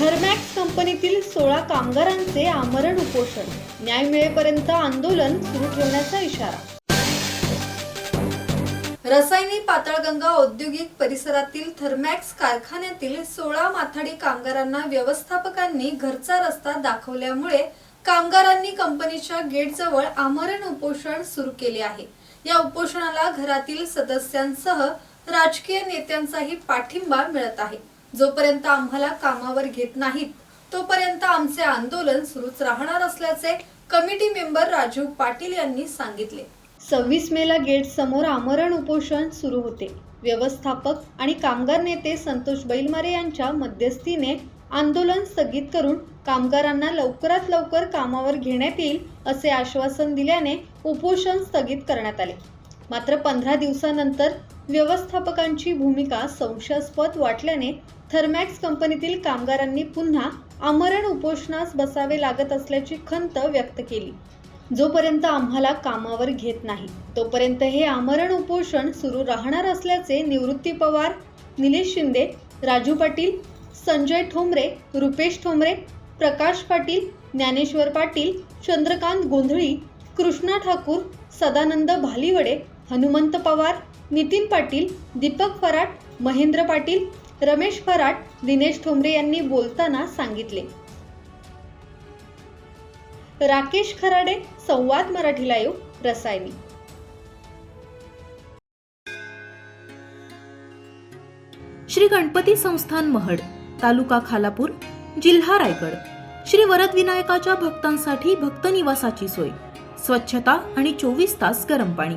थर्मॅक्स कंपनीतील सोळा कामगारांचे आमरण उपोषण. न्याय मिळेपर्यंत आंदोलन सुरू ठेवण्याचा इशारा. रसायनी पाताळगंगा औद्योगिक परिसरातील थर्मॅक्स कारखान्यातील सोळा माथाडी कामगारांना व्यवस्थापकांनी घरचा रस्ता दाखवल्यामुळे कामगारांनी कंपनीच्या गेटजवळ आमरण उपोषण सुरू केले आहे. या उपोषणाला घरातील सदस्यांसह राजकीय नेत्यांचाही पाठिंबा मिळत आहे. जोपर्यंत आम्हाला कामावर घेत नाहीत तोपर्यंत आमचे आंदोलन सुरूच राहणार असल्याचे कमिटी मेंबर राजीव पाटील यांनी सांगितले. सव्वीस मेला गेट समोर आमरण उपोषण सुरू होते. व्यवस्थापक आणि कामगार नेते संतोष बैलमारे यांच्या मध्यस्थीने आंदोलन स्थगित करून कामगारांना लवकरात लवकर कामावर घेण्यात येईल असे आश्वासन दिल्याने उपोषण स्थगित करण्यात आले. मात्र पंधरा दिवसानंतर व्यवस्थापकांची भूमिका संशयास्पद वाटल्याने थर्मॅक्स कंपनीतील कामगारांनी पुन्हा आमरण उपोषणास बसावे लागत असल्याची खंत व्यक्त केली. जोपर्यंत आम्हाला कामावर घेत नाही तोपर्यंत हे आमरण उपोषण सुरू राहणार असल्याचे निवृत्ती पवार निलेश शिंदे राजू पाटील संजय ठोंबरे रुपेश ठोंबरे प्रकाश पाटील ज्ञानेश्वर पाटील चंद्रकांत गोंधळी कृष्णा ठाकूर सदानंद भालिवडे हनुमंत पवार नितीन पाटील दीपक फराट महेंद्र पाटील रमेश फराट दिनेश ठोंबरे यांनी बोलताना सांगितले. राकेश खराडे संवाद मराठी लाईव्ह रसायनी. श्री गणपती संस्थान महड तालुका खालापूर जिल्हा रायगड. श्री वरद विनायकाच्या भक्तांसाठी भक्त निवासाची सोय. स्वच्छता आणि चोवीस तास गरम पाणी.